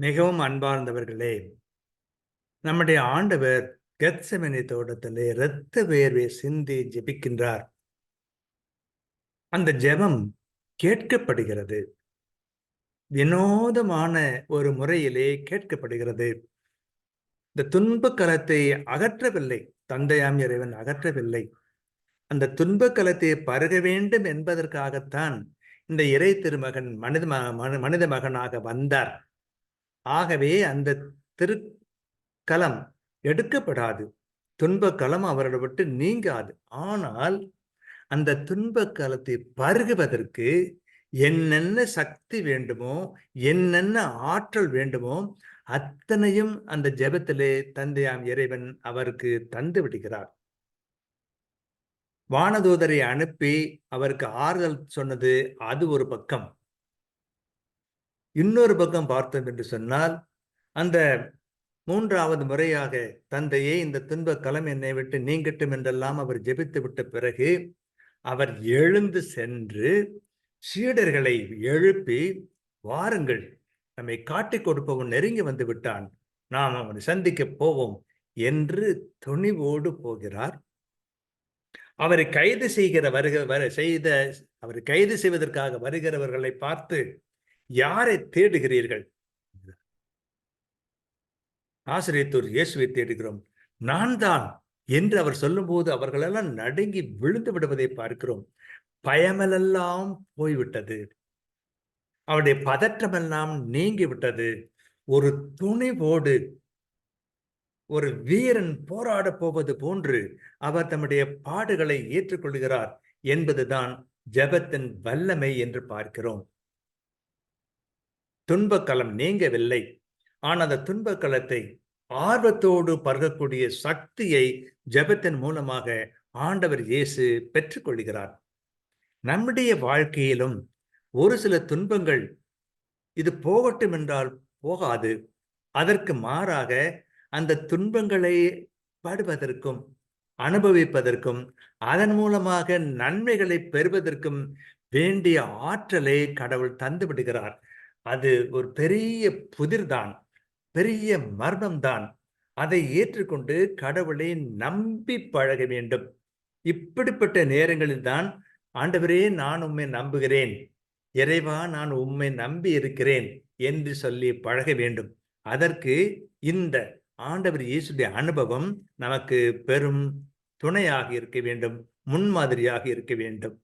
மிகவும் அன்பார்ந்தவர்களே நம்முடைய ஆண்டவர் கெத்சமனி தோட்டத்திலே இரத்த வேர்வை சிந்தி ஜெபிக்கின்றார். அந்த ஜெபம் கேட்கப்படுகிறது. வினோதமான ஒரு முறையிலே கேட்கப்படுகிறது. இந்த துன்ப கலத்தை அகற்றவில்லை தந்தையாம் இறைவன் அகற்றவில்லை. அந்த துன்ப கலத்தை பருக வேண்டும் என்பதற்காகத்தான் இந்த இறை திருமகன் மனித ம- மனித மகனாக வந்தார். ஆகவே அந்த திருக்கலம் எடுக்கப்படாது. துன்பக்கலம் அவர்களை விட்டு நீங்காது. ஆனால் அந்த துன்பக்கலத்தை பருகுவதற்கு என்னென்ன சக்தி வேண்டுமோ என்னென்ன ஆற்றல் வேண்டுமோ அத்தனையும் அந்த ஜெபத்திலே தந்தையாம் இறைவன் அவருக்கு தந்து விடுகிறார். வானதூதரை அனுப்பி அவருக்கு ஆறுதல் சொன்னது அது ஒரு பக்கம். இன்னொரு பக்கம் பார்த்தோம் என்று சொன்னால் அந்த மூன்றாவது முறையாக தந்தையே இந்த துன்ப களம் என்னை விட்டு நீங்கட்டும் என்றெல்லாம் அவர் ஜெபித்து விட்ட பிறகு அவர் எழுந்து சென்று சீடர்களை எழுப்பி வாருங்கள் நம்மை காட்டிக் கொடுப்பவன் நெருங்கி வந்து விட்டான். நாம் அவனை சந்திக்க போவோம் என்று துணிவோடு போகிறார். அவரை கைது செய்கிற வருக வர செய்த அவரை கைது செய்வதற்காக வருகிறவர்களை பார்த்து யாரை தேடுகிறீர்கள்? ஆசிரியத்தூர் இயேசுவை தேடுகிறோம். நான் தான் என்று அவர் சொல்லும்போது அவர்களெல்லாம் நடுங்கி விழுந்து விடுவதை பார்க்கிறோம். பயமெல்லாம் போய்விட்டது. அவருடைய பதற்றமெல்லாம் நீங்கி விட்டது ஒரு துணிவோடு ஒரு வீரன் போராட போவது போன்று அவர் தம்முடைய பாடுகளை ஏற்றுக்கொள்கிறார் என்பதுதான் ஜெபத்தின் வல்லமை என்று பார்க்கிறோம். துன்பக்களம் நீங்கவில்லை. ஆனால் அந்த துன்பக்களத்தை ஆர்வத்தோடு பருகக்கூடிய சக்தியை ஜெபத்தின் மூலமாக ஆண்டவர் இயேசு பெற்றுக்கொள்கிறார். நம்முடைய வாழ்க்கையிலும் ஒரு சில துன்பங்கள் இது போகட்டும் என்றால் போகாது. அதற்கு மாறாக அந்த துன்பங்களை படுவதற்கும் அனுபவிப்பதற்கும் அதன் மூலமாக நன்மைகளை பெறுவதற்கும் வேண்டிய ஆற்றலை கடவுள் தந்து விடுகிறார் அது ஒரு பெரிய புதிர்தான் பெரிய மர்மம்தான். அதை ஏற்றுக்கொண்டு கடவுளை நம்பி பழக வேண்டும். இப்படிப்பட்ட நேரங்களில் தான் ஆண்டவரே நான் உண்மை நம்புகிறேன். இறைவா நான் உண்மை நம்பி இருக்கிறேன் என்று சொல்லி பழக வேண்டும். அதற்கு இந்த ஆண்டவர் இயேசுடைய அனுபவம் நமக்கு பெரும் துணையாக இருக்க வேண்டும் முன்மாதிரியாக இருக்க வேண்டும்.